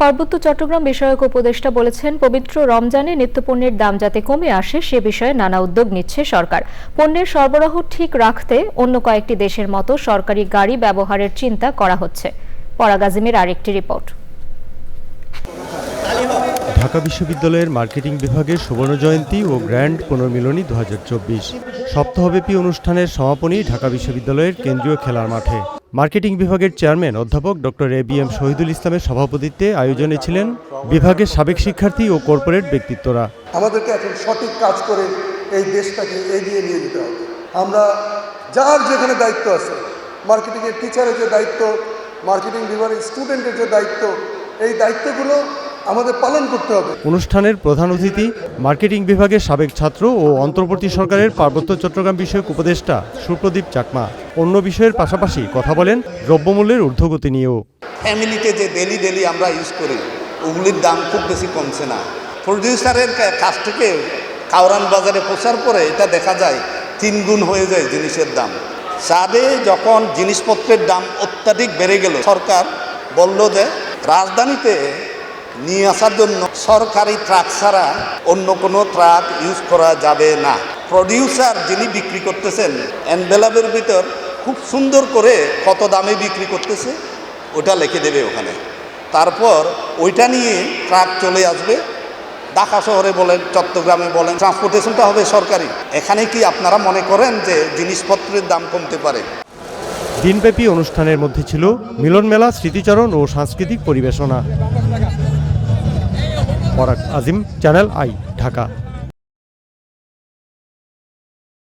পার্বত্য চট্টগ্রাম বিষয়ক উপদেষ্টা বলেছেন, পবিত্র রমজানে নিত্যপণ্যের দাম যাতে কমে আসে, সে বিষয়ে নানা উদ্যোগ নিচ্ছে সরকার। পণ্যের সরবরাহ ঠিক রাখতে অন্য কয়েকটি দেশের মতো সরকারি গাড়ি ব্যবহারের চিন্তা করা হচ্ছে। পরাগাজিমের আরেকটি রিপোর্ট। ঢাকা বিশ্ববিদ্যালয়ের মার্কেটিং বিভাগের সুবর্ণ জয়ন্তী ও গ্র্যান্ড পুনর্মিলনী দু হাজার চব্বিশ। সপ্তাহব্যাপী অনুষ্ঠানের সমাপনী ঢাকা বিশ্ববিদ্যালয়ের কেন্দ্রীয় খেলার মাঠে। মার্কেটিং বিভাগের চেয়ারম্যান অধ্যাপক doctor A B M Shahidul ইসলামের সভাপতিত্বে আয়োজনে ছিলেন বিভাগের সাবেক শিক্ষার্থী ও কর্পোরেট ব্যক্তিত্বরা। আমাদেরকে এখন সঠিক কাজ করে এই দেশটাকে এগিয়ে নিয়ে যেতে হবে। আমরা যার যেখানে দায়িত্ব আছে, মার্কেটিংয়ের টিচারের যে দায়িত্ব, মার্কেটিং বিভাগের স্টুডেন্টের যে দায়িত্ব, এই দায়িত্বগুলো আমাদের পালন করতে হবে। অনুষ্ঠানের প্রধান অতিথি মার্কেটিং বিভাগের সাবেক ছাত্র ও অন্তর্বর্তী সরকারের পার্বত্য চট্টগ্রাম বিষয়ক উপদেষ্টা সুপ্রদীপ চাকমা। অন্য বিষয়ের পাশাপাশি কথা বলেন দ্রব্যমূল্যের ঊর্ধ্বগতি নিয়েও। ফ্যামিলিতে যে ডেলি ডেলি আমরা ইউজ করি ওগুলির দাম খুব বেশি কমছে না। প্রডিউসারের কাছ থেকে কাউরান বাজারে পৌঁছার পরে এটা দেখা যায় তিন গুণ হয়ে যায় জিনিসের দাম। সাদে যখন জিনিসপত্রের দাম অত্যাধিক বেড়ে গেল সরকার বলল যে রাজধানীতে নিয়ে আসার জন্য সরকারি ট্রাক ছাড়া অন্য কোনো ট্রাক ইউজ করা যাবে না। প্রডিউসার যিনি বিক্রি করতেছেন অ্যানভেলাপের ভিতর খুব সুন্দর করে কত দামে বিক্রি করতেছে, ওটা লিখে দেবে ওখানে। তারপর ওইটা নিয়ে ট্রাক চলে আসবে। ঢাকা শহরে বলেন, চট্টগ্রামে বলেন, ট্রান্সপোর্টেশনটা হবে সরকারি। এখানে কি আপনারা মনে করেন যে জিনিসপত্রের দাম কমতে পারে? দিনব্যাপী অনুষ্ঠানের মধ্যে ছিল মিলন মেলা স্মৃতিচারণ ও সাংস্কৃতিক পরিবেশনা। পরাগ আজিম চ্যানেল আই ঢাকা।